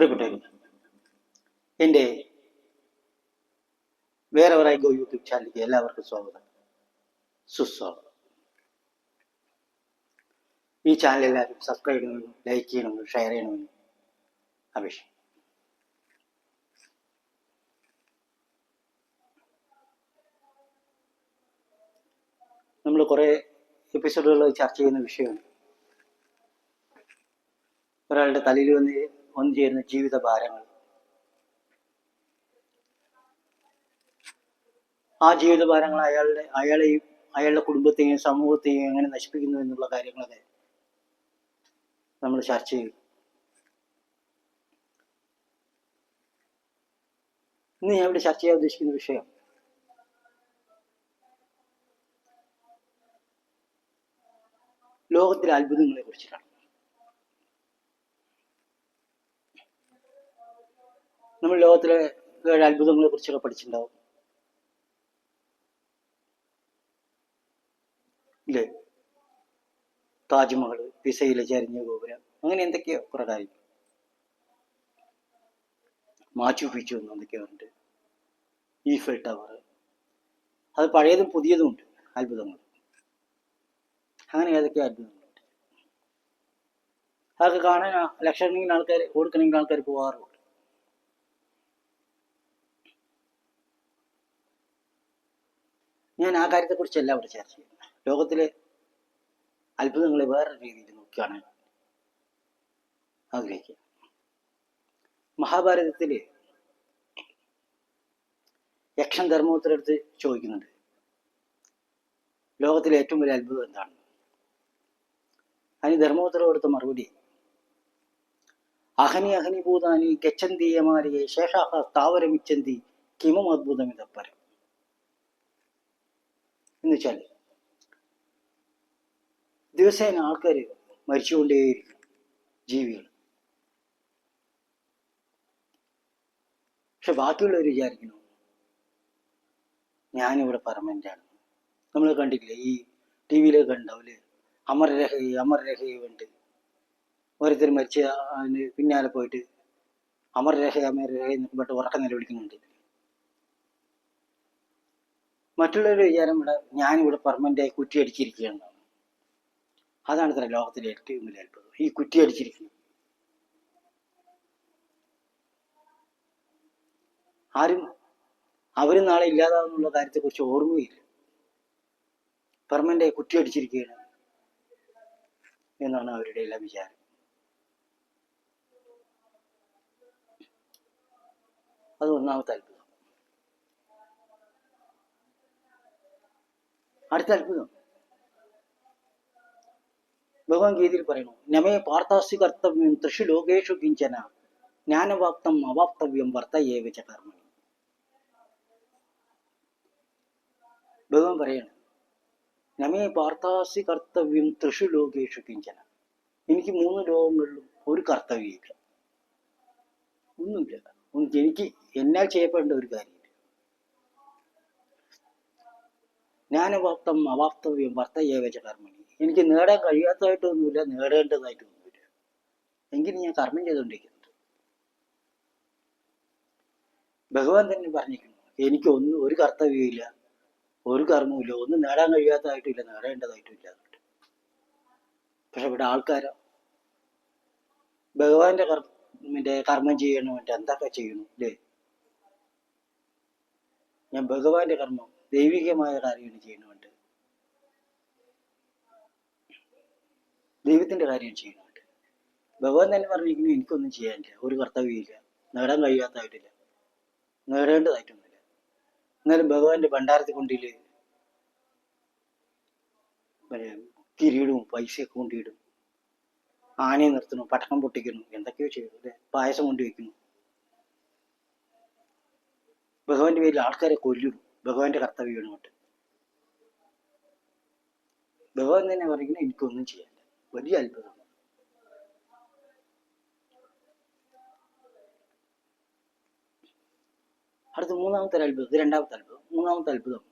പ്രിയപ്പെട്ടവരെ എന്റെ വേറെ വേറെ ഗോ യൂട്യൂബ് ചാനലിലേക്ക് എല്ലാവർക്കും സ്വാഗതം. സുസ്വാഗതം. ഈ ചാനൽ എല്ലാവരും സബ്സ്ക്രൈബ് ചെയ്യണമെന്നും ലൈക്ക് ചെയ്യണമെന്നും ഷെയർ ചെയ്യണമെന്നും അപേക്ഷ. നമ്മൾ കുറേ എപ്പിസോഡുകൾ ചർച്ച ചെയ്യുന്ന വിഷയമാണ് ഒരാളുടെ തലയിൽ വന്ന് വന്നു ചേരുന്ന ജീവിത ഭാരങ്ങൾ ആ ജീവിത ഭാരങ്ങൾ അയാളുടെ അയാളെയും അയാളുടെ കുടുംബത്തെയും സമൂഹത്തെയും എങ്ങനെ നശിപ്പിക്കുന്നു എന്നുള്ള കാര്യങ്ങളൊക്കെ നമ്മൾ ചർച്ച ചെയ്യും. ഇന്ന് ഞാൻ ഇവിടെ ചർച്ച ചെയ്യാൻ ഉദ്ദേശിക്കുന്ന വിഷയം ലോകത്തിലെ അത്ഭുതങ്ങളെ കുറിച്ചിട്ടാണ് നമ്മൾ ലോകത്തിലെ ഏഴ് അത്ഭുതങ്ങളെ കുറിച്ചൊക്കെ പഠിച്ചിട്ടുണ്ടാവും. ഇല്ലേ? താജ്മഹൽ പിസയിലെ ചരിഞ്ഞ ഗോപുരം അങ്ങനെ എന്തൊക്കെയോ കുറെ കാര്യം മാച്ചു പിച്ചു എന്ന് എന്തൊക്കെയോ ഉണ്ട് ഈഫൽ ടവർ. അത് പഴയതും പുതിയതും ഉണ്ട് അത്ഭുതങ്ങൾ. അങ്ങനെ ഏതൊക്കെയോ അത്ഭുതങ്ങളുണ്ട്. അതൊക്കെ കാണാൻ ലക്ഷക്കണക്കിന് ആൾക്കാർ കോടിക്കണക്കിന് ആൾക്കാർ പോകാറുണ്ട് ഞാൻ ആ കാര്യത്തെക്കുറിച്ചല്ല ഇവിടെ ചർച്ച ചെയ്യുന്നത്. ലോകത്തിലെ അത്ഭുതങ്ങളെ വേറൊരു രീതിയിൽ നോക്കിയാണ് ആഗ്രഹിക്കുക മഹാഭാരതത്തിൽ യക്ഷൻ ധർമ്മത്തിനടുത്ത് ചോദിക്കുന്നുണ്ട്. ലോകത്തിലെ ഏറ്റവും വലിയ അത്ഭുതം എന്താണ്? അതിന് ധർമ്മോത്തരം കൊടുത്ത മറുപടി അഹനി അഹനി ഭൂതാനി ഗച്ഛന്തി യമാരിയെ ശേഷാഹ സ്ഥാവരമിച്ചന്തി കിമം അദ്ഭുതം ഇതപ്പരം എന്ന് വെച്ചാൽ ദിവസേന ആൾക്കാർ മരിച്ചുകൊണ്ടേയിരിക്കും ജീവികൾ. പക്ഷെ ബാക്കിയുള്ളവർ വിചാരിക്കുന്നു ഞാനിവിടെ പെർമനന്റാണ് നമ്മൾ കണ്ടിട്ടില്ലേ ഈ ടി വിയിലൊക്കെ ഉണ്ടാവില്ലേ അമരരഹ അമരരഹ ഉണ്ട് ഓരോരുത്തർ മരിച്ച അതിന് പിന്നാലെ പോയിട്ട് അമരരഹ അമരരഹ എന്നൊക്കെ പറഞ്ഞിട്ട് ഉറക്കം നിലവിളിക്കുന്നുണ്ട്. മറ്റുള്ളവരുടെ വിചാരം ഇവിടെ ഞാനിവിടെ പെർമനന്റായി കുറ്റി അടിച്ചിരിക്കുകയാണെന്നാണ് അതാണ് ഇത്ര ലോകത്തിലെ ഏറ്റവും വലിയ അത്ഭുതം. ഈ കുറ്റി അടിച്ചിരിക്കുന്നു. ആരും അവരും നാളെ ഇല്ലാതാവുന്നുള്ള കാര്യത്തെക്കുറിച്ച് ഓർമ്മയില്ല. പെർമനന്റായി കുറ്റി അടിച്ചിരിക്കുകയാണ് എന്നാണ് അവരുടെ എല്ലാം വിചാരം. അത് ഒന്നാമത്തെ അത്ഭുതം. അടുത്ത അത്ഭുതം ഭഗവാൻ ഗീതയിൽ പറയുന്നു നമേ പാർത്ഥാസി കർത്തവ്യം തൃഷു ലോകേഷു കിഞ്ചന ജ്ഞാനവാപ്തം അവാപ്തവ്യം വർത്ത ഏവച്ച കർമ്മണി ഭഗവാൻ പറയണം നമേ പാർത്ഥാസി കർത്തവ്യം തൃഷു ലോകേഷു കിഞ്ചന എനിക്ക് മൂന്ന് ലോകങ്ങളിലും ഒരു കർത്തവ്യമില്ല ഒന്നുമില്ല ഒന്നും എനിക്ക് എന്നാൽ ചെയ്യപ്പെടേണ്ട ഒരു കാര്യമില്ല ജ്ഞാനവാപ്തം അവാപ്തവ്യം വർത്തയേവച കർമ്മണി എനിക്ക് നേടാൻ കഴിയാത്തതായിട്ടൊന്നുമില്ല നേടേണ്ടതായിട്ടൊന്നുമില്ല. എങ്കിലും ഞാൻ കർമ്മം ചെയ്തുകൊണ്ടിരിക്കുന്നുണ്ട് ഭഗവാൻ തന്നെ പറഞ്ഞിരിക്കുന്നു എനിക്ക് ഒന്നും ഒരു കർത്തവ്യമില്ല ഒരു കർമ്മവുമില്ല ഒന്നും നേടാൻ കഴിയാത്തതായിട്ടില്ല നേടേണ്ടതായിട്ടില്ല പക്ഷെ ഇവിടെ ആൾക്കാരോ? ഭഗവാന്റെ കർമ്മിന്റെ കർമ്മം ചെയ്യണമെന്നിട്ട് എന്തൊക്കെ ചെയ്യണം അല്ലേ ഞാൻ ഭഗവാന്റെ കർമ്മം ദൈവികമായ കാര്യമാണ് ചെയ്യുന്നുണ്ട്. ദൈവത്തിന്റെ കാര്യം ചെയ്യുന്നുണ്ട്. ഭഗവാൻ തന്നെ പറഞ്ഞിരിക്കുന്നു എനിക്കൊന്നും ചെയ്യാനില്ല. ഒരു കർത്തവ്യമില്ല നേടാൻ കഴിയാത്തതായിട്ടില്ല. നേടേണ്ടതായിട്ടൊന്നുമില്ല. എന്നാലും ഭഗവാന്റെ ഭണ്ഡാരത്തിൽ കൊണ്ടിൽ കിരീടവും പൈസയൊക്കെ കൊണ്ടിടും. ആനയെ നിർത്തുന്നു പട്ടണം പൊട്ടിക്കുന്നു എന്തൊക്കെയോ ചെയ്യുന്നു അല്ലെ? പായസം കൊണ്ടുവയ്ക്കുന്നു. ഭഗവാന്റെ പേരിൽ ആൾക്കാരെ കൊല്ലുന്നു ഭഗവാന്റെ കർത്തവ്യമാണ് കൊണ്ട് ഭഗവാൻ തന്നെ പറയുന്നത് എനിക്കൊന്നും ചെയ്യാൻ വലിയ അത്ഭുതം അടുത്ത മൂന്നാമത്തെ അത്ഭുതം രണ്ടാമത്തെ അത്ഭുതം മൂന്നാമത്തെ അത്ഭുതം.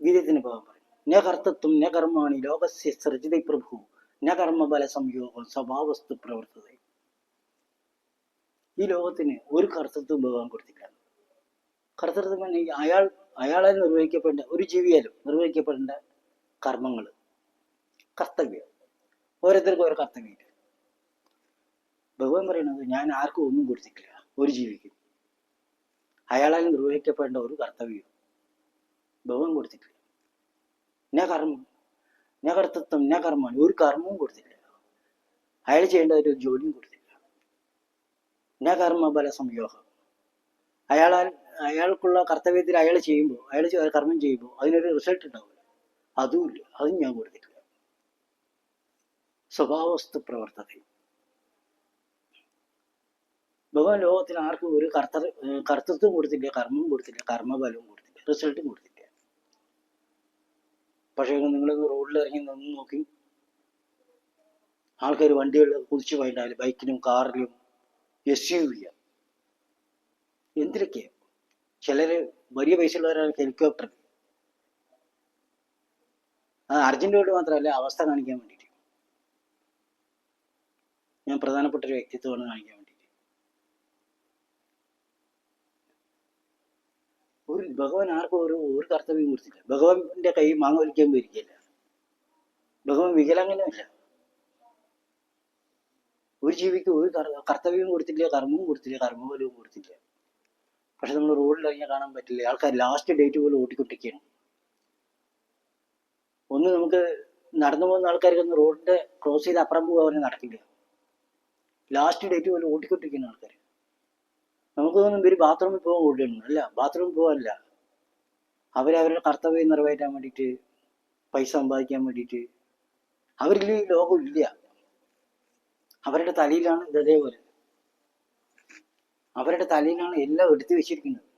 ഗീതത്തിന് പോകാൻ പറയും. ന കർത്തത്വം ന കർമാണി ലോകസ്യ സൃജിത പ്രഭു ന കർമ്മബല സംയോഗം സ്വഭാവസ്തു പ്രവർത്തത. ഈ ലോകത്തിന് ഒരു കർത്തൃത്വം ഭഗവാൻ കൊടുത്തിട്ടില്ല കർത്തൃത്വം അയാൾ അയാളെ നിർവഹിക്കപ്പെടേണ്ട ഒരു ജീവിയാലും നിർവഹിക്കപ്പെടേണ്ട കർമ്മങ്ങൾ കർത്തവ്യം. ഓരോരുത്തർക്കും ഓരോ കർത്തവ്യം ഭഗവാൻ പറയുന്നത് ഞാൻ ആർക്കും ഒന്നും കൊടുത്തിട്ടില്ല ഒരു ജീവിക്കും. അയാളാൽ നിർവഹിക്കപ്പെടേണ്ട ഒരു കർത്തവ്യം ഭഗവാൻ കൊടുത്തിട്ടില്ല. ഞാൻ കർമ്മം ഞാൻ കർത്തൃത്വം ഞാൻ കർമ്മമാണ് ഒരു കർമ്മവും കൊടുത്തിട്ടില്ല. അയാൾ ചെയ്യേണ്ട ഒരു ജോലിയും കൊടുത്തില്ല ഞാൻ കർമ്മ ബല സംയോഗം അയാളാൽ അയാൾക്കുള്ള കർത്തവ്യത്തിൽ അയാൾ ചെയ്യുമ്പോൾ അയാൾ കർമ്മം ചെയ്യുമ്പോൾ അതിനൊരു റിസൾട്ട് ഉണ്ടാവില്ല. അതുമില്ല. അതും ഞാൻ കൊടുത്തിട്ടില്ല. സ്വഭാവസ്തു പ്രവർത്തത ഭഗവാൻ ലോകത്തിൽ ആർക്കും ഒരു കർത്ത കർത്തൃത്വം കൊടുത്തില്ല കർമ്മം കൊടുത്തില്ല കർമ്മബലവും കൊടുത്തില്ല റിസൾട്ടും കൊടുത്തില്ല. പക്ഷേ നിങ്ങൾ റോഡിൽ ഇറങ്ങി നിന്ന് നോക്കി. ആൾക്കാർ വണ്ടികളിൽ കുതിച്ചു പോയിട്ടാലും ബൈക്കിലും കാറിലും എസ് യു വി എന്തിനൊക്കെയാ ചിലര് വലിയ പൈസ ഉള്ളവരാണ് ഹെലികോപ്റ്റർ. ആ അർജന്റോട് മാത്രമല്ല അവസ്ഥ കാണിക്കാൻ വേണ്ടിയിട്ട്. ഞാൻ പ്രധാനപ്പെട്ട ഒരു വ്യക്തിത്വമാണ് കാണിക്കാൻ വേണ്ടിയിട്ട്. ഒരു ഭഗവാൻ ആർക്കും ഒരു ഒരു കർത്തവ്യം കൊടുത്തില്ല ഭഗവാന്റെ കൈ മാങ്ങ വലിക്കാൻ പോയിരിക്കില്ല ഭഗവാൻ വികലാംഗനല്ല ഒരു ജീവിക്ക് ഒരു കർ- കർത്തവ്യവും കൊടുത്തില്ല കർമ്മവും കൊടുത്തില്ല കർമ്മഫലവും കൊടുത്തില്ല. പക്ഷെ നമ്മൾ റോഡിൽ ഇറങ്ങിയാൽ കാണാൻ പറ്റില്ല. ആൾക്കാർ ലാസ്റ്റ് ഡേറ്റ് പോലും ഓട്ടിക്കൊണ്ടിരിക്കുകയാണ് ഒന്ന് നമുക്ക് നടന്നു പോകുന്ന ആൾക്കാർക്കൊന്ന് റോഡിന്റെ ക്രോസ് ചെയ്ത് അപ്പുറം പോകാൻ അവരെ നടക്കില്ല. ലാസ്റ്റ് ഡേറ്റ് പോലും ഓട്ടിക്കൊണ്ടിരിക്കുന്ന ആൾക്കാർ. നമുക്ക് തോന്നും ഇവർ ബാത്റൂമിൽ പോകാൻ ഓടുകയാണ് അല്ല ബാത്റൂമിൽ പോകാനല്ല. അവരവരുടെ കർത്തവ്യം നിറവേറ്റാൻ വേണ്ടിയിട്ട് പൈസ സമ്പാദിക്കാൻ വേണ്ടിയിട്ട്. അവരിൽ ലോകം ഇല്ല. അവരുടെ തലയിലാണ് ഇത് അതേപോലെ അവരുടെ തലയിലാണ് എല്ലാം എടുത്തു വെച്ചിരിക്കുന്നത്.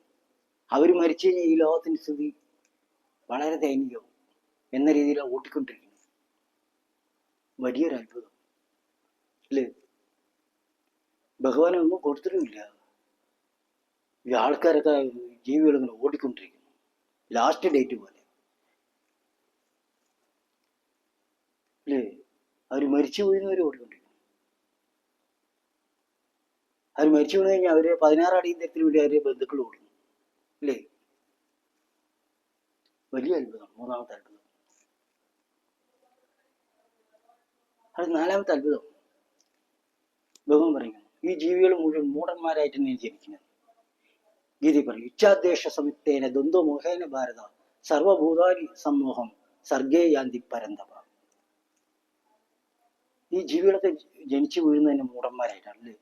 അവർ മരിച്ചു കഴിഞ്ഞാൽ ഈ ലോകത്തിന്റെ സ്ഥിതി വളരെ ദയനീയവും എന്ന രീതിയിലാണ് ഓട്ടിക്കൊണ്ടിരിക്കുന്നത് വലിയൊരു അത്ഭുതം. അല്ലേ? ഭഗവാനെ ഒന്നും കൊടുത്തിട്ടുമില്ല. ഈ ആൾക്കാരൊക്കെ ജീവികളിങ്ങനെ ഓടിക്കൊണ്ടിരിക്കുന്നു. ലാസ്റ്റ് ഡേറ്റ് പോലെ. അല്ലേ? അവർ മരിച്ചു പോയിരുന്നവർ ഓടിക്കൊണ്ടിരിക്കുന്നു. അവർ മരിച്ചു വീണ് കഴിഞ്ഞാൽ അവർ പതിനാറ് അടിയന്തരത്തിന് വേണ്ടി അവരെ ബന്ധുക്കൾ ഓടുന്നു അല്ലേ? വലിയ അത്ഭുതം മൂന്നാമത്തെ അത്ഭുതം. അത് നാലാമത്തെ അത്ഭുതം. ഭഗവാൻ പറയുന്നു. ഈ ജീവികൾ മുഴുവൻ മൂടന്മാരായിട്ട് തന്നെ ജനിക്കുന്നത് ഗീതി പറയും ഇച്ഛാദ്വേഷ സംയുക്തേന ദ്വന്ദ്വമോഹേന ഭാരത സർവഭൂതാനി സമൂഹം സർഗേ യാന്തി പരന്തവ ഈ ജീവികളൊക്കെ ജനിച്ചു വീഴുന്നതിന് മൂടന്മാരായിട്ടാണ് അല്ലേ?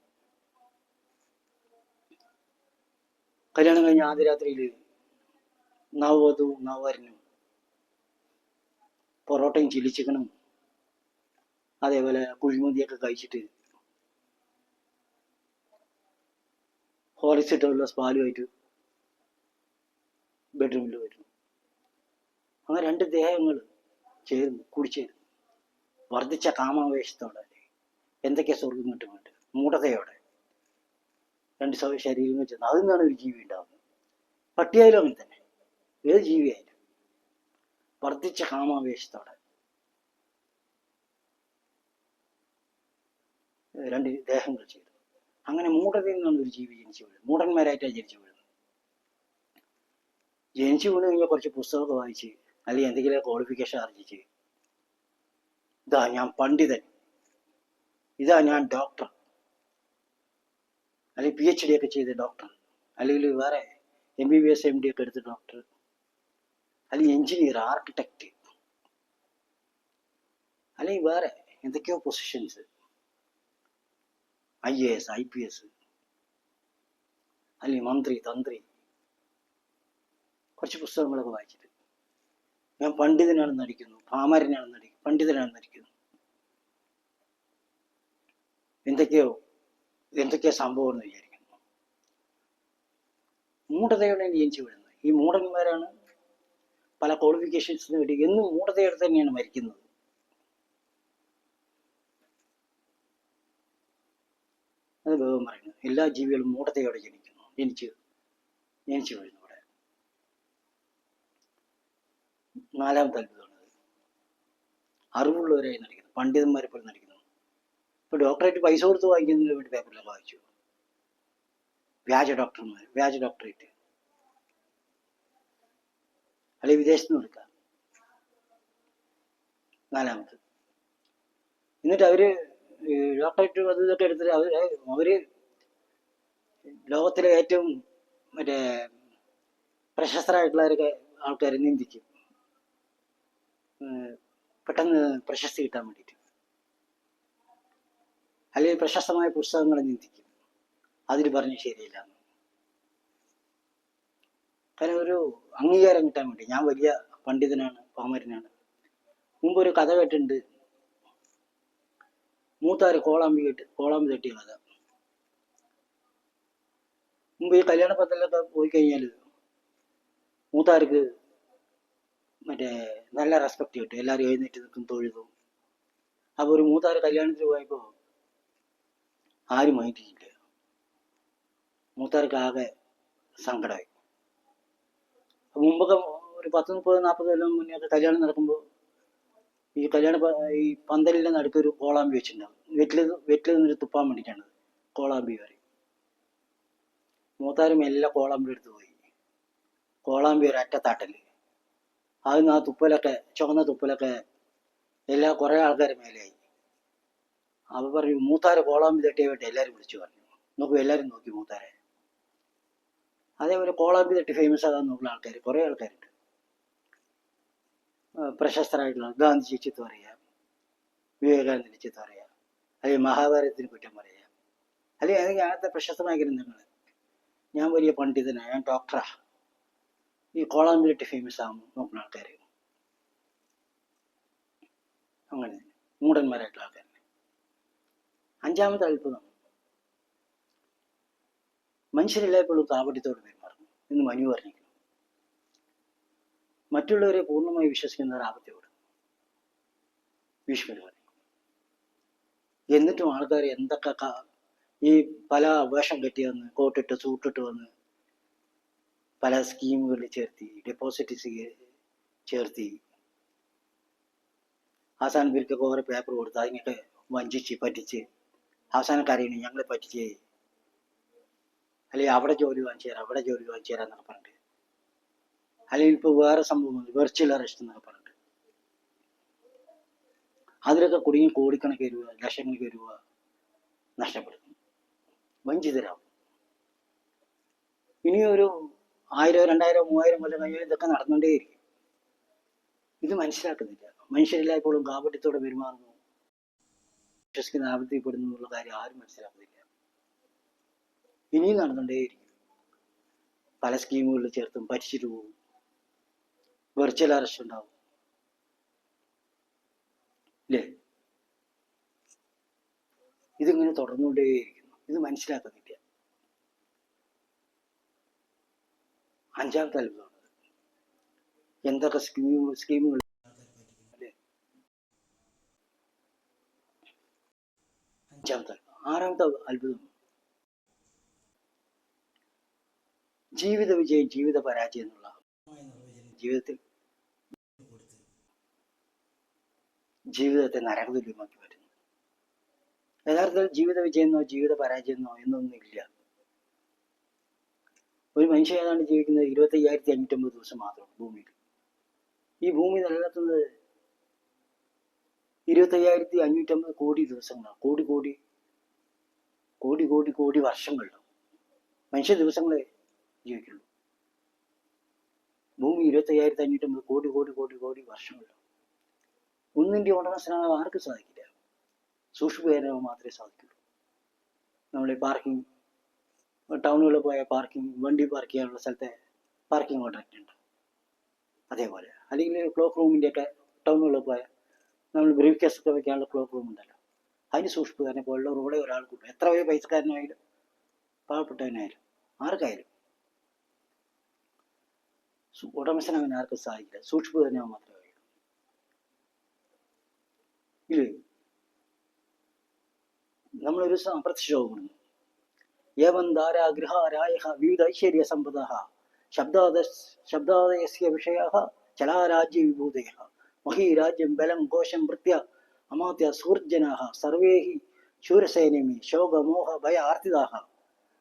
കല്യാണം കഴിഞ്ഞ ആദ്യ രാത്രിയിൽ നവവധുവും നവവരനും പൊറോട്ടയും ചില്ലി ചിക്കനും അതേപോലെ കുഴിമന്തിയൊക്കെ കഴിച്ചിട്ട് ഹോർലിക്സ് ഇട്ടുള്ള പാലുമായിട്ട് ബെഡ്റൂമിൽ വരുന്നു അങ്ങനെ രണ്ട് ദേഹങ്ങൾ ചേർന്ന് കുടിച്ചേരുന്നു വർദ്ധിച്ച കാമാവേശത്തോടെ എന്തൊക്കെ സ്വർഗം കിട്ടും മൂഢതയോടെ രണ്ട് ശരീരം ചെന്ന് അതിൽ നിന്നാണ് ഒരു ജീവി ഉണ്ടാകുന്നത് പട്ടിയായാലും അങ്ങനെ തന്നെ. ഏത് ജീവിയായാലും. വർദ്ധിച്ച കാമാവേശത്തോടെ. രണ്ട് ദേഹങ്ങൾ ചെയ്തു. അങ്ങനെ മൂഢതയിൽ നിന്നാണ് ഒരു ജീവി ജനിച്ചു വീഴുന്നത് മൂഢന്മാരായിട്ടാണ് ജനിച്ചു വീഴുന്നത് ജനിച്ചു വീണ് കഴിഞ്ഞാൽ കുറച്ച് പുസ്തകമൊക്കെ വായിച്ച് അല്ലെങ്കിൽ എന്തെങ്കിലും ക്വാളിഫിക്കേഷൻ ആർജിച്ച് ഇതാ ഞാൻ പണ്ഡിതൻ. ഇതാ ഞാൻ ഡോക്ടർ അല്ലെങ്കിൽ പി എച്ച് ഡി ഒക്കെ ചെയ്ത ഡോക്ടർ അല്ലെങ്കിൽ വേറെ M B B S M D ഒക്കെ എടുത്ത ഡോക്ടർ അല്ലെങ്കിൽ എഞ്ചിനീയർ ആർക്കിടെക്റ്റ് അല്ലെങ്കിൽ വേറെ എന്തൊക്കെയോ positions I A S I P S അല്ലെങ്കിൽ മന്ത്രി തന്ത്രി. കുറച്ച് പുസ്തകങ്ങളൊക്കെ വായിച്ചിട്ട്. ഞാൻ പണ്ഡിതനാണെന്ന് നടിക്കുന്നു. പാമരനാണെന്ന് നടിക്കുന്നു പണ്ഡിതനാണെന്ന് നടിക്കുന്നു. എന്തൊക്കെയോ എന്തൊക്കെയോ സംഭവം എന്ന് വിചാരിക്കുന്നു. മൂഢതയോടെ ജനിച്ചു വിടുന്നത് ഈ മൂഢന്മാരാണ് പല ക്വാളിഫിക്കേഷൻസ് വേണ്ടി എന്നും മൂഢതയോടെ തന്നെയാണ് മരിക്കുന്നത്. അത് ഭഗവാൻ പറയുന്നു. എല്ലാ ജീവികളും മൂഢതയോടെ ജനിക്കുന്നു. ജനിച്ച് ജനിച്ചു വീഴുന്നു ഇവിടെ. നാലാമത്തെ അത്ഭുതമാണ് അറിവുള്ളവരായി നടിക്കുന്നു. പണ്ഡിതന്മാരെ പോലെ നടിക്കുന്നു. ഇപ്പോൾ ഡോക്ടറേറ്റ് പൈസ കൊടുത്ത് വാങ്ങിക്കുന്നതിന് വേണ്ടി പേപ്പറിലൊക്കെ വായിച്ചു? വ്യാജ ഡോക്ടർമാർ വ്യാജ ഡോക്ടറേറ്റ് അല്ലെങ്കിൽ വിദേശത്ത് നിന്ന് എടുക്കാം? നാലാമത് എന്നിട്ട് അവർ ഡോക്ടറേറ്റ് അത് ഇതൊക്കെ എടുത്തിട്ട് അവർ അവർ ലോകത്തിലെ ഏറ്റവും മറ്റേ പ്രശസ്തരായിട്ടുള്ളവരൊക്കെ ആൾക്കാരെ നിന്ദിക്കും. പെട്ടെന്ന് പ്രശസ്തി കിട്ടാൻ വേണ്ടിയിട്ട് അല്ലെങ്കിൽ പ്രശസ്തമായ പുസ്തകങ്ങളെ നിന്ദിക്കും അതിൽ പറഞ്ഞു ശരിയില്ല. കാരണം ഒരു അംഗീകാരം കിട്ടാൻ വേണ്ടി. ഞാൻ വലിയ പണ്ഡിതനാണ് പാമരനാണ്. മുമ്പ് ഒരു കഥ കേട്ടിട്ടുണ്ട്. മൂത്താര് കോളാമ്പി കേട്ട് കോളാമ്പി തട്ടിയ കഥ. മുമ്പ് ഈ കല്യാണ പത്രത്തിലൊക്കെ പോയി കഴിഞ്ഞാൽ മൂത്താർക്ക് മറ്റേ നല്ല റെസ്പെക്ട് കിട്ടും. എല്ലാവരും എഴുന്നേറ്റ് നിൽക്കും തൊഴുതും. അപ്പോൾ ഒരു മൂത്താർ കല്യാണത്തിന് പോയപ്പോൾ ആരും മൈൻഡില്ല മൂത്താർക്ക് ആകെ സങ്കടമായി മുമ്പൊക്കെ ഒരു പത്ത് മുപ്പത് നാൽപ്പത് കൊല്ലം മുന്നേ കല്യാണം നടക്കുമ്പോൾ ഈ കല്യാണ ഈ പന്തലിന്റെ നടുക്ക് ഒരു കോളാമ്പി വെച്ചിട്ടുണ്ടാവും. വെറ്റിൽ വെറ്റിൽ നിന്നൊരു തുപ്പാൻ വേണ്ടിയിട്ടാണ് കോളാമ്പി വരെ മൂത്താരും എല്ലാ കോളാമ്പി എടുത്ത് പോയി. കോളാമ്പി ഒരു അറ്റത്താട്ടൽ നിന്ന് ആ തുപ്പലൊക്കെ ചുവന്ന തുപ്പലൊക്കെ എല്ലാ കുറേ ആൾക്കാരുടെ മേലെയായി. അവ പറഞ്ഞു മൂത്താരെ കോളാമ്പി തട്ടിയ വേണ്ടി എല്ലാരും വിളിച്ചു പറഞ്ഞു. നോക്കൂ എല്ലാരും നോക്കി മൂത്താരെ. അതേപോലെ കോളാമ്പി തട്ടി ഫേമസ് ആകാൻ നോക്കുന്ന ആൾക്കാർ കുറേ ആൾക്കാരുണ്ട്. പ്രശസ്തരായിട്ടുള്ള ഗാന്ധിജി ചിത്തു പറയാം വിവേകാനന്ദന്റെ ചിത്തു പറയാം അല്ലെങ്കിൽ മഹാഭാരതത്തിന് കുറ്റം പറയാം അല്ലെങ്കിൽ അല്ലെങ്കിൽ അങ്ങനത്തെ പ്രശസ്തമായ ഗ്രന്ഥങ്ങൾ ഞാൻ വലിയ പണ്ഡിതനാണ് ഞാൻ ഡോക്ടറാ ഈ കോളാമ്പി തട്ടി ഫേമസ് ആകും നോക്കുന്ന ആൾക്കാർ അങ്ങനെ മൂടന്മാരായിട്ടുള്ള ആൾക്കാർ അഞ്ചാമത്തെ അത്ഭുതം. മനുഷ്യരെല്ലായ്പ്പോഴും കാപട്യത്തോട് പെരുമാറുന്നു. എന്ന് മനു പറഞ്ഞിരിക്കുന്നു. മറ്റുള്ളവരെ പൂർണമായി വിശ്വസിക്കുന്ന ആപത്തോട് ഭീഷ്മർ പറഞ്ഞു. എന്നിട്ടും ആൾക്കാർ എന്തൊക്കെ ഈ പല വേഷം കെട്ടി വന്ന് കോട്ടിട്ട് സൂട്ടിട്ട് വന്ന് പല സ്കീമുകളിൽ ചേർത്തി ഡെപ്പോസിറ്റ് ചേർത്തി ആസാൻ ബിൽക്കൊക്കെ ഓരോ പേപ്പർ കൊടുത്ത് അതിനൊക്കെ വഞ്ചിച്ച് പറ്റിച്ച് അവസാനം കരയുന്നു ഞങ്ങളെ പറ്റിച്ചേ. അല്ലെങ്കിൽ അവിടെ ജോലി വാങ്ങിച്ചു തരാം അവിടെ ജോലി വാങ്ങിച്ചു തരാം എന്നൊക്കെ പറഞ്ഞിട്ട്. അല്ലെങ്കിൽ ഇപ്പോൾ വേറെ സംഭവം വെർച്വൽ അറസ്റ്റ് എന്നൊക്കെ പറഞ്ഞിട്ട്. അതിലൊക്കെ കുടുങ്ങി കോടിക്കണക്കിന് രൂപ ലക്ഷങ്ങൾക്ക് രൂപ നഷ്ടപ്പെടുന്നു. വഞ്ചിതരാവും ഇനിയൊരു ആയിരം രണ്ടായിരം മൂവായിരം കൊല്ലം കഴിഞ്ഞാൽ ഇതൊക്കെ നടന്നുകൊണ്ടേയിരിക്കും ഇത് മനസ്സിലാക്കുന്നില്ല. മനുഷ്യരെല്ലായ്പ്പോഴും കാപട്യത്തോടെ പെരുമാറുന്നു. വിശ്വസിക്കുന്ന ആപത്തിൽപ്പെടുന്നു എന്നുള്ള കാര്യം ആരും മനസ്സിലാക്കുന്നില്ല. ഇനിയും നടന്നുകൊണ്ടേയിരിക്കും. പല സ്കീമുകളിൽ ചേർത്തും ഭരിച്ചിട്ട് പോകും വെർച്വൽ അറസ്റ്റ് ഉണ്ടാവും. ഇല്ലേ? ഇതിങ്ങനെ തുടർന്നുകൊണ്ടേയിരിക്കുന്നു. ഇത് മനസ്സിലാക്കുന്നില്ല. അഞ്ചാമത്തെ അത്ഭുതമാണ് എന്തൊക്കെ സ്കീം സ്കീമുകൾ അഞ്ചാമത്തെ ആറാമത്തെ അത്ഭുതം. ജീവിത വിജയം ജീവിത പരാജയം എന്നുള്ള ജീവിതത്തിൽ ജീവിതത്തെ നരകതുല്യമാക്കി വരുന്നു യഥാർത്ഥത്തിൽ ജീവിത വിജയം എന്നോ ജീവിത പരാജയം എന്നോ എന്നൊന്നും ഇല്ല ഒരു മനുഷ്യൻ ഏതാണ്ട് ജീവിക്കുന്നത് ഇരുപത്തി അയ്യായിരത്തി അഞ്ഞൂറ്റമ്പത് ദിവസം മാത്രം ഭൂമിയിൽ. ഈ ഭൂമി നിലനിർത്തുന്നത് ഇരുപത്തി അയ്യായിരത്തി അഞ്ഞൂറ്റമ്പത് കോടി ദിവസങ്ങളാണ് കോടി. കോടി കോടി കോടി കോടി വർഷങ്ങളിലാണ് മനുഷ്യ ദിവസങ്ങളെ ജീവിക്കുള്ളൂ. ഭൂമി ഇരുപത്തി അയ്യായിരത്തി അഞ്ഞൂറ്റമ്പത് കോടി കോടി കോടി കോടി വർഷങ്ങളിലാണ് ഒന്നിന്റെ ഉടമസ്ഥനാകാൻ ആർക്കും സാധിക്കില്ല. സൂക്ഷ്മകരവ് മാത്രമേ സാധിക്കുള്ളൂ. നമ്മളെ പാർക്കിംഗ് ടൗണുകളിൽ പോയ പാർക്കിംഗ് വണ്ടി പാർക്ക് ചെയ്യാനുള്ള സ്ഥലത്തെ പാർക്കിംഗ് കോൺട്രാക്റ്റ് ഉണ്ട്. അതേപോലെ. അല്ലെങ്കിൽ ക്ലോക്ക് റൂമിന്റെ ഒക്കെ ടൗണുകളിൽ പോയാൽ നമ്മൾ ബ്രീഫ് കേസ് ഒക്കെ വെക്കാനുള്ള ക്ലോക്ക് റൂം ഉണ്ടല്ലോ. അതിന് സൂക്ഷിപ്പുകാരനെ പോലുള്ള റോഡെ കൂട്ടും. എത്ര വലിയ പൈസക്കാരനായാലും പാവപ്പെട്ടവനായാലും ആർക്കായാലും. ഉടമസ്ഥന അവൻ ആർക്കും സാധിക്കില്ല. സൂക്ഷിപ്പുകാരനാവാൻ മാത്രമേ കഴിയൂ ഇല്ലേ? നമ്മളൊരു അപ്രത്യക്ഷമാകുന്നു ഏവം ധാരാഗൃഹാരായ വിവിധ ഐശ്വര്യ സമ്പദ ശബ്ദാദ ശബ്ദാദയസ്യ വിഷയ ചലാരാജ്യ വിഭൂതയ മഹീരാജ്യം ബലം ഘോഷം വൃത്യ അമാത്യ സൂർജനാഹ സർവേ ഹി ശൂരസേനമേ ശോകമോഹ ഭയ ആർത്തിദാഹ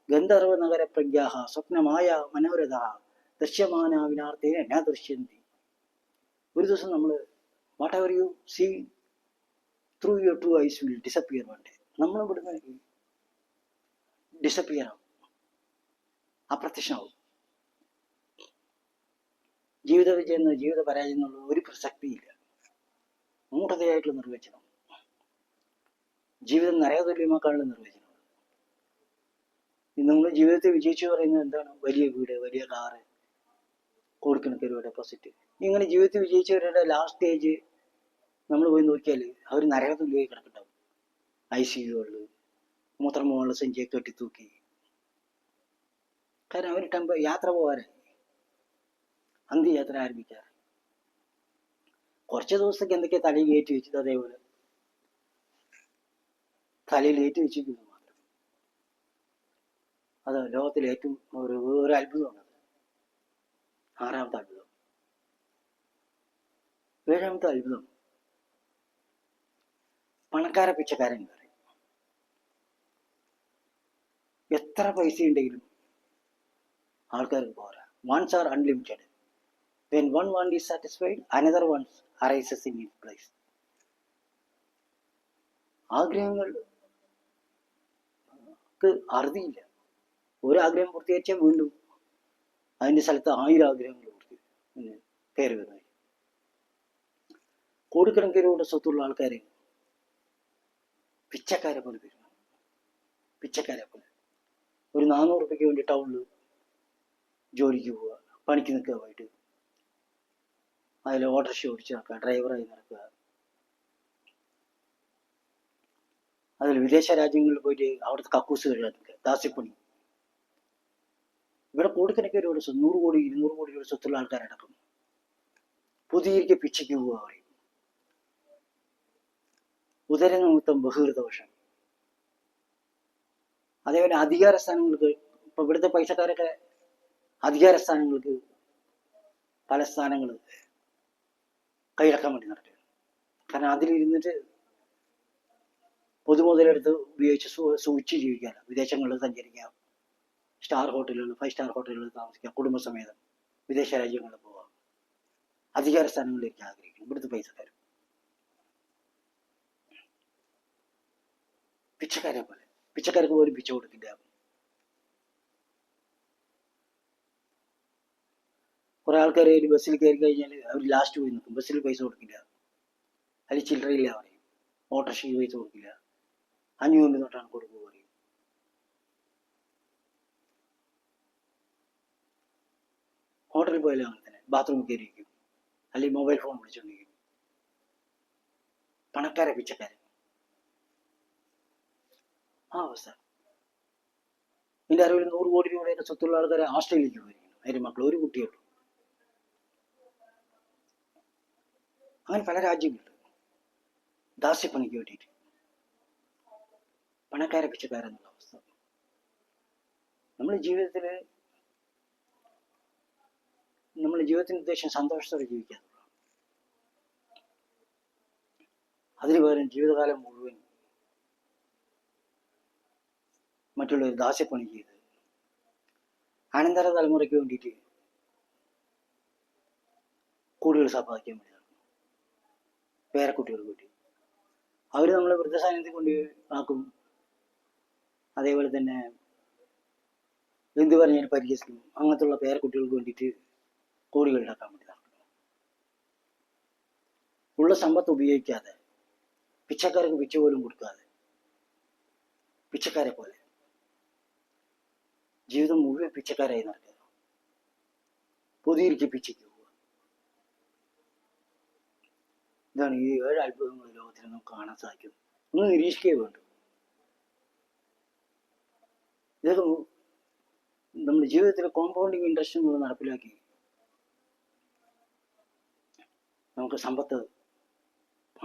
ഗന്ധർവനഗര പ്രജ്ഞാഹ സ്വപ്നമായ മനോരഥ ദൃശ്യമാന വിനാർത്ഥേന ന ദൃശ്യന്തി. ഒരു ദിവസം നമ്മൾ whatever you see through your two eyes will disappear day നമ്മൾ ഇവിടുന്ന് ഡിസപ്പിയർ ആവും. അപ്രത്യക്ഷമാവും. ജീവിത വിജയം ജീവിത പരാജയം എന്നുള്ള ഒരു പ്രസക്തിയില്ല. മൂഢതയായിട്ടുള്ള നിർവചനം. ജീവിതം നരകതുല്യമാക്കാനുള്ള നിർവചനം. നമ്മൾ ജീവിതത്തെ വിജയിച്ചു പറയുന്നത് എന്താണ്? വലിയ വീട് വലിയ കാറ് കോടിക്കണക്കിന് ഡെപ്പോസിറ്റ് ഇങ്ങനെ ജീവിതത്തിൽ വിജയിച്ചവരുടെ ലാസ്റ്റ് സ്റ്റേജ് നമ്മൾ പോയി നോക്കിയാൽ അവർ നരകതുല്യമായി കിടക്കുന്നുണ്ടാവും ഐ സി യുകളിൽ മൂത്രം പോകാനുള്ള സഞ്ചിയൊക്കെ കെട്ടിത്തൂക്കി. കാരണം അവർ ടെമ്പ യാത്ര പോകാനായി. അന്ത്യയാത്ര ആരംഭിക്കാറ്. കുറച്ച് ദിവസത്തേക്ക് എന്തൊക്കെ തലയിൽ കയറ്റി വെച്ചത് അതേപോലെ? തലയിൽ കയറ്റി വെച്ചിരിക്കുന്നു മാത്രം. അത് ലോകത്തിലെ ഏറ്റവും ഒരു ഒരു അത്ഭുതമാണത് ആറാമത്തെ അത്ഭുതം. ഏഴാമത്തെ അത്ഭുതം. പണക്കാര പിച്ചക്കാരൻ പറയും. എത്ര പൈസ ഉണ്ടെങ്കിലും ആൾക്കാർക്ക് പോരാ. Wants are unlimited when one want is satisfied another wants arises in it place. ആഗ്രഹങ്ങൾ അറുതിയില്ല. ഒരാഗ്രഹം പൂർത്തീകരിച്ചാൽ വീണ്ടും അതിന്റെ സ്ഥലത്ത് ആയിരം ആഗ്രഹങ്ങൾ പൂർത്തി പിന്നെ പേര് വരുന്നത് കോടിക്കണക്കിനോട് സ്വത്തുള്ള ആൾക്കാരെ പിച്ചക്കാരെ പോലെ പെരുമാറും. പിച്ചക്കാരെ പോലെ. ഒരു നാനൂറ് രൂപയ്ക്ക് വേണ്ടി ടൗണിൽ ജോലിക്ക് പോവുക പണിക്ക് നിൽക്കുക പോയിട്ട് അതിൽ ഓട്ടോറിക്ഷ ഓടിച്ച് നടക്കുക ഡ്രൈവറായി നടക്കുക. അതിൽ വിദേശ രാജ്യങ്ങളിൽ പോയിട്ട് അവിടുത്തെ കക്കൂസ് ദാസ്യപ്പണി ഇവിടെ കോടിക്കണക്കിന് ഒരു ദിവസം നൂറ് കോടി ഇരുന്നൂറ് കോടി ഒരു സ്വത്തുള്ള ആൾക്കാരടക്കം പുതിയ പിച്ചയ്ക്ക് പോവുക പറയും. ഉദരനിമിത്തം ബഹിർദോഷം. അതേപോലെ അധികാര സ്ഥാനങ്ങൾക്ക് ഇപ്പൊ ഇവിടുത്തെ പൈസക്കാരൊക്കെ അധികാര സ്ഥാനങ്ങൾക്ക് പല സ്ഥാനങ്ങൾ കൈയടക്കാൻ വേണ്ടി നടക്കുക കാരണം അതിലിരുന്നിട്ട് പൊതുമുതലെടുത്ത് ഉപയോഗിച്ച് സൂക്ഷിച്ച് ജീവിക്കാം വിദേശങ്ങളിൽ സഞ്ചരിക്കാം. സ്റ്റാർ ഹോട്ടലുകൾ ഫൈവ് സ്റ്റാർ ഹോട്ടലുകളിൽ താമസിക്കാം. കുടുംബസമേതം വിദേശ രാജ്യങ്ങളിൽ പോവാം. അധികാര സ്ഥാനങ്ങളിലേക്ക് ആഗ്രഹിക്കുന്നു. ഇവിടുത്തെ പൈസ തരും. പിച്ചക്കാരെ പോലെ. പിച്ചക്കാർക്ക് പോലും പിച്ച കൊടുക്കില്ല കുറെ ആൾക്കാർ ഒരു ബസ്സിൽ കയറി കഴിഞ്ഞാൽ അവർ ലാസ്റ്റ് പോയി നിൽക്കും ബസ്സിൽ പൈസ കൊടുക്കില്ല. അതിൽ ചില്ലറയില്ല പറയും. ഓട്ടോറിക്ഷയ്ക്ക് പൈസ കൊടുക്കില്ല. അഞ്ഞൂറ് തൊട്ടാണ് കൊടുക്കുക പറയും. ഹോട്ടലിൽ പോയാലും അങ്ങനെ തന്നെ. ബാത്റൂമിൽ കയറിയിരിക്കും അല്ലെങ്കിൽ മൊബൈൽ ഫോൺ വിളിച്ചുകൊണ്ടിരിക്കും പണക്കാരെ പിച്ചക്കാരെ. ആ അവസ്ഥ. എന്റെ അറിവിൽ നൂറ് കോടി രൂപയുടെ സ്വത്തുള്ള ആൾക്കാരെ ഓസ്ട്രേലിയക്ക് പോയിരിക്കുന്നു അതിന്റെ മക്കൾ ഒരു കുട്ടിയുള്ളൂ അങ്ങനെ പല രാജ്യങ്ങളുണ്ട് ദാസ്യപ്പണിക്ക് വേണ്ടിയിട്ട് പണക്കാരെ പിച്ചക്കാരെന്നുള്ള അവസ്ഥ. നമ്മൾ ജീവിതത്തിൽ നമ്മൾ ജീവിതത്തിന്റെ ഉദ്ദേശം സന്തോഷത്തോടെ ജീവിക്കാൻ അതിനു പകരം ജീവിതകാലം മുഴുവൻ മറ്റുള്ളവർ ദാസ്യപ്പണി ചെയ്ത് അനന്തര തലമുറയ്ക്ക് വേണ്ടിയിട്ട് കൂടുതൽ സമ്പാദിക്കാൻ വേണ്ടി നടക്കും പേരക്കുട്ടികൾക്ക് വേണ്ടി അവർ നമ്മളെ വൃദ്ധസാന്നിധ്യത്തിൽ കൊണ്ട് ആക്കും. അതേപോലെ തന്നെ എന്ത് പറഞ്ഞാലും പരിഹസിക്കും. അങ്ങനത്തുള്ള പേരക്കുട്ടികൾക്ക് വേണ്ടിയിട്ട് കോടികൾ ഉണ്ടാക്കാൻ വേണ്ടി നടക്കും. ഉള്ള സമ്പത്ത് ഉപയോഗിക്കാതെ പിച്ചക്കാർക്ക് പിച്ച പോലും കൊടുക്കാതെ പിച്ചക്കാരെ പോലെ ജീവിതം മുഴുവൻ പിച്ചക്കാരായി നടക്കുക. പുതിയിരിക്കെ പിച്ചയ്ക്ക്. ഇതാണ് ഈ ഏഴ് അത്ഭുതങ്ങൾ ലോകത്തിൽ നമുക്ക് കാണാൻ സാധിക്കും? ഒന്ന് നിരീക്ഷിക്കേ വേണ്ടു. ഇതൊക്കെ നമ്മുടെ ജീവിതത്തിൽ കോമ്പൗണ്ടിങ് ഇൻട്രസ്റ്റ് നമ്മൾ നടപ്പിലാക്കി നമുക്ക് സമ്പത്ത്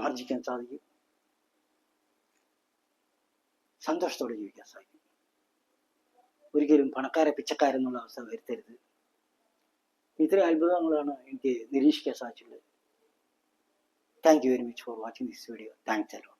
ആർജിക്കാൻ സാധിക്കും. സന്തോഷത്തോടെ ജീവിക്കാൻ സാധിക്കും. ഒരിക്കലും പണക്കാരെ പിച്ചക്കാരെന്നുള്ള അവസ്ഥ വരുത്തരുത്. ഇത്രയും അത്ഭുതങ്ങളാണ് എനിക്ക് നിരീക്ഷിക്കാൻ സാധിച്ചുള്ളത് thank you very much for watching this video thanks അല്ലോ